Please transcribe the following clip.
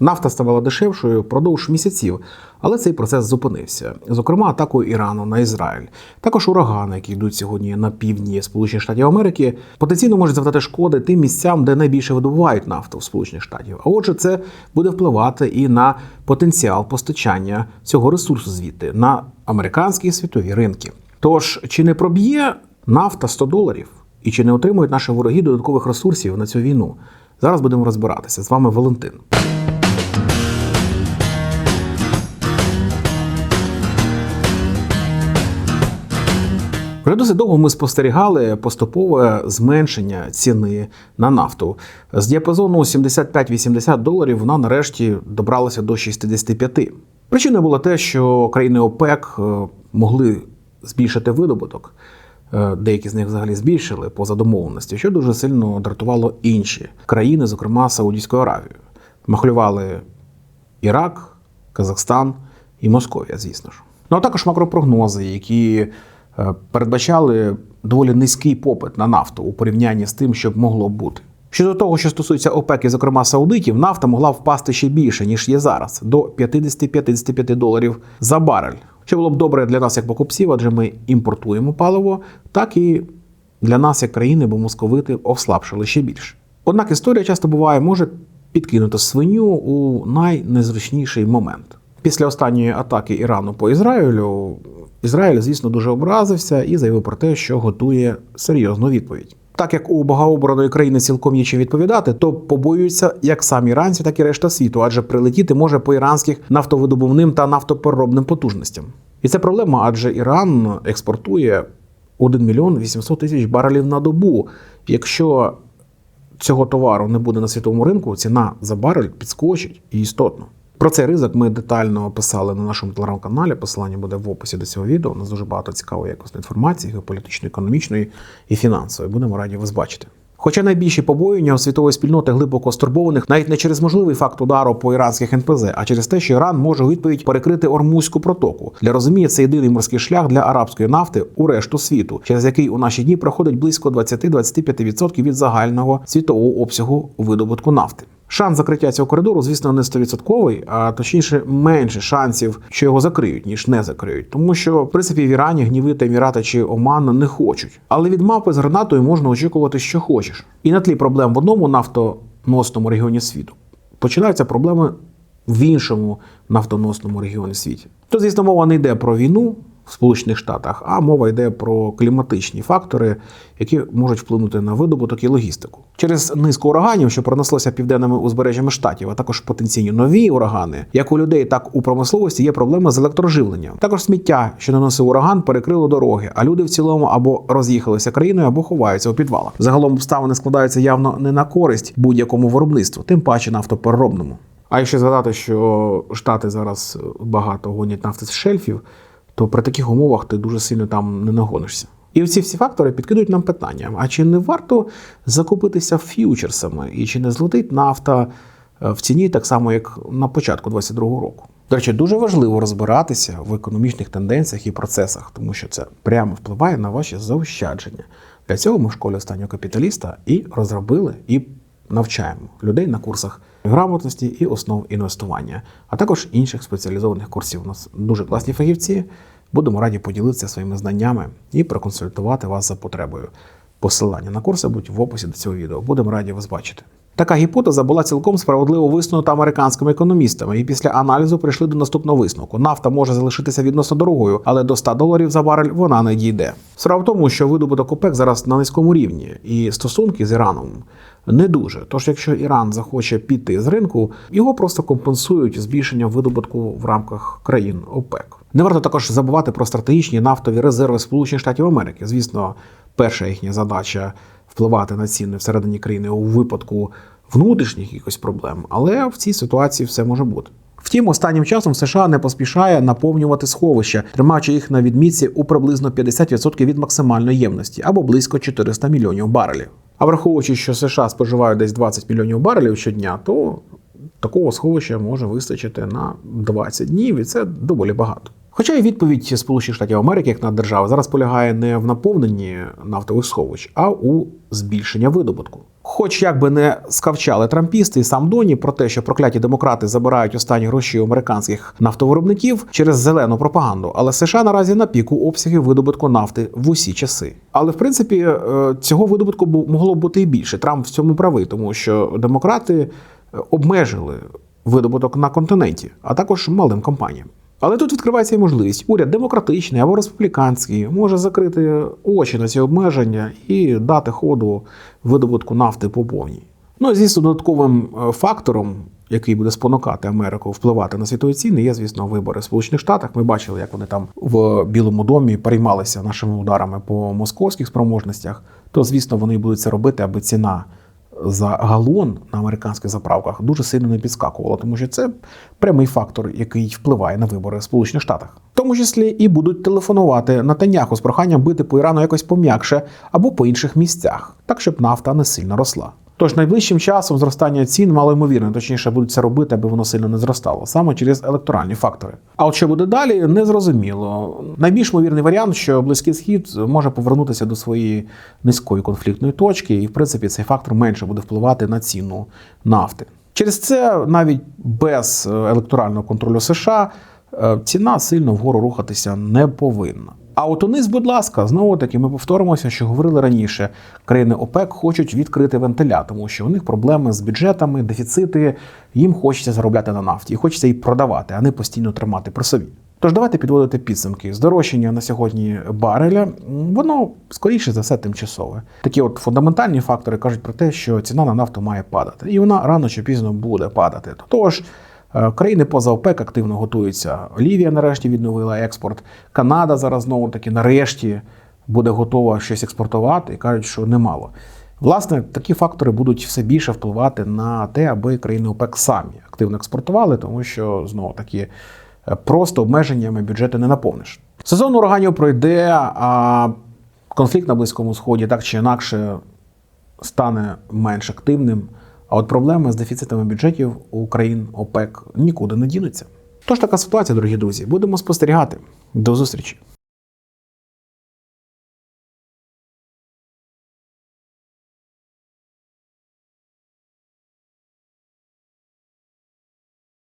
Нафта ставала дешевшою впродовж місяців, але цей процес зупинився. Зокрема, атакою Ірану на Ізраїль. Також урагани, які йдуть сьогодні на півдні Сполучених Штатів Америки, потенційно можуть завдати шкоди тим місцям, де найбільше видобувають нафту в Сполучених Штатів. А отже, це буде впливати і на потенціал постачання цього ресурсу звідти на американські світові ринки. Тож, чи не проб'є нафта 100 доларів? І чи не отримують наші вороги додаткових ресурсів на цю війну? Зараз будемо розбиратися. З вами Валентин. Вже досить довго ми спостерігали поступове зменшення ціни на нафту. З діапазону 75-80 доларів вона нарешті добралася до 65. Причиною було те, що країни ОПЕК е, могли збільшити видобуток. Е, Деякі з них взагалі збільшили поза домовленості, що дуже сильно дратувало інші країни, зокрема Саудівську Аравію. Махлювали Ірак, Казахстан і Московія, звісно ж. Ну а також макропрогнози, які передбачали доволі низький попит на нафту у порівнянні з тим, що могло бути. Щодо того, що стосується ОПЕК і, зокрема, саудитів, нафта могла впасти ще більше, ніж є зараз, до 50-55 доларів за барель. Що було б добре для нас як покупців, адже ми імпортуємо паливо, так і для нас, як країни, бо московити ослабшили ще більше. Однак історія часто буває, може підкинути свиню у найнезручніший момент. Після останньої атаки Ірану по Ізраїлю, Ізраїль, звісно, дуже образився і заявив про те, що готує серйозну відповідь. Так як у богообраної країни цілком є чим відповідати, то побоюються як самі іранці, так і решта світу, адже прилетіти може по іранських нафтовидобувним та нафтопереробним потужностям. І це проблема, адже Іран експортує 1 мільйон 800 тисяч барелів на добу. Якщо цього товару не буде на світовому ринку, ціна за барель підскочить і істотно. Про цей ризик ми детально описали на нашому телеграм-каналі. Посилання буде в описі до цього відео. У нас дуже багато цікавої якісної інформації, геополітичної, економічної і фінансової. Будемо раді вас бачити. Хоча найбільші побоювання у світової спільноти глибоко стурбованих навіть не через можливий факт удару по іранських НПЗ, а через те, що Іран може у відповідь перекрити Ормузьку протоку. Для розуміння це єдиний морський шлях для арабської нафти у решту світу, через який у наші дні проходить близько 20-25% від загального світового обсягу видобутку нафти. Шанс закриття цього коридору, звісно, не 100%, а точніше менше шансів, що його закриють, ніж не закриють. Тому що, в принципі, в Ірані гнівити Емірати чи Оман не хочуть. Але від мапи з гранатою можна очікувати, що хочеш. І на тлі проблем в одному нафтоносному регіоні світу починаються проблеми в іншому нафтоносному регіоні світі. То, звісно, мова не йде про війну в Сполучених Штатах, а мова йде про кліматичні фактори, які можуть вплинути на видобуток і логістику. Через низку ураганів, що пронеслося південними узбережжями штатів, а також потенційні нові урагани, як у людей, так у промисловості є проблеми з електроживленням. Також сміття, що наносив ураган, перекрило дороги, а люди в цілому або роз'їхалися країною, або ховаються у підвалах. Загалом обставини складаються явно не на користь будь-якому виробництву, тим паче нафтопереробному. А якщо згадати, що штати зараз багато гонять нафти з шельфів, то при таких умовах ти дуже сильно там не нагонишся. І ці всі фактори підкидують нам питання: а чи не варто закупитися ф'ючерсами, і чи не злетить нафта е, в ціні так само, як на початку 2022 року? До речі, дуже важливо розбиратися в економічних тенденціях і процесах, тому що це прямо впливає на ваші заощадження. Для цього ми в школі останнього капіталіста і розробили і навчаємо людей на курсах грамотності і основ інвестування, а також інших спеціалізованих курсів. У нас дуже класні фахівці. Будемо раді поділитися своїми знаннями і проконсультувати вас за потребою. Посилання на курси будуть в описі до цього відео. Будемо раді вас бачити. Така гіпотеза була цілком справедливо висунута американськими економістами, і після аналізу прийшли до наступного висновку: нафта може залишитися відносно дорогою, але до 100 доларів за барель вона не дійде. Справа в тому, що видобуток ОПЕК зараз на низькому рівні, і стосунки з Іраном не дуже. Тож, якщо Іран захоче піти з ринку, його просто компенсують збільшенням видобутку в рамках країн ОПЕК. Не варто також забувати про стратегічні нафтові резерви Сполучених Штатів Америки. Звісно, перша їхня задача впливати на ціни всередині країни у випадку внутрішніх якихось проблем, але в цій ситуації все може бути. Втім, останнім часом США не поспішає наповнювати сховища, тримаючи їх на відмітці у приблизно 50% від максимальної ємності або близько 400 мільйонів барелів. А враховуючи, що США споживають десь 20 мільйонів барелів щодня, то такого сховища може вистачити на 20 днів, і це доволі багато. Хоча і відповідь Сполучених Штатів Америки, як на держава, зараз полягає не в наповненні нафтових сховищ, а у збільшенні видобутку. Хоч як би не скавчали трампісти і сам Доні про те, що прокляті демократи забирають останні гроші американських нафтовиробників через зелену пропаганду, але США наразі на піку обсягів видобутку нафти в усі часи. Але в принципі е, цього видобутку могло бути і більше. Трамп в цьому правий, тому що демократи е, обмежили видобуток на континенті, а також малим компаніям. Але тут відкривається і можливість. Уряд демократичний або республіканський може закрити очі на ці обмеження і дати ходу видобутку нафти по повній. Ну звісно, додатковим е, фактором, який буде спонукати Америку впливати на світові ціни, є, звісно, вибори в Сполучених Штатах. Ми бачили, як вони там в Білому домі переймалися нашими ударами по московських спроможностях. То, звісно, вони будуть це робити, аби ціна за галон на американських заправках дуже сильно не підскакувало, тому що це прямий фактор, який впливає на вибори в Сполучених Штатах. В тому числі і будуть телефонувати Натаняху з проханням бити по Ірану якось пом'якше або по інших місцях, так щоб нафта не сильно росла. Тож найближчим часом зростання цін мало ймовірно, точніше будуть це робити, аби воно сильно не зростало, саме через електоральні фактори. А от що буде далі, не зрозуміло. Найбільш ймовірний варіант, що близький схід може повернутися до своєї низької конфліктної точки, і в принципі цей фактор менше буде впливати на ціну нафти. Через це навіть без е, електорального контролю США е, ціна сильно вгору рухатися не повинна. А от униз, будь ласка, знову таки ми повторимося, що говорили раніше. Країни ОПЕК хочуть відкрити вентиля, тому що у них проблеми з бюджетами, дефіцити. Їм хочеться заробляти на нафті, і хочеться її продавати, а не постійно тримати при собі. Тож давайте підводити підсумки. Здорожчання на сьогодні бареля, воно скоріше за все тимчасове. Такі от фундаментальні фактори кажуть про те, що ціна на нафту має падати, і вона рано чи пізно буде падати. Тож країни поза ОПЕК активно готуються. Лівія нарешті відновила експорт. Канада зараз знову таки нарешті буде готова щось експортувати і кажуть, що немало. Власне, такі фактори будуть все більше впливати на те, аби країни ОПЕК самі активно експортували, тому що знову таки е, просто обмеженнями бюджети не наповниш. Сезон ураганів пройде, а конфлікт на Близькому Сході так чи інакше стане менш активним. А от проблеми з дефіцитами бюджетів у країн ОПЕК нікуди не дінуться. Тож така ситуація, дорогі друзі. Будемо спостерігати. До зустрічі.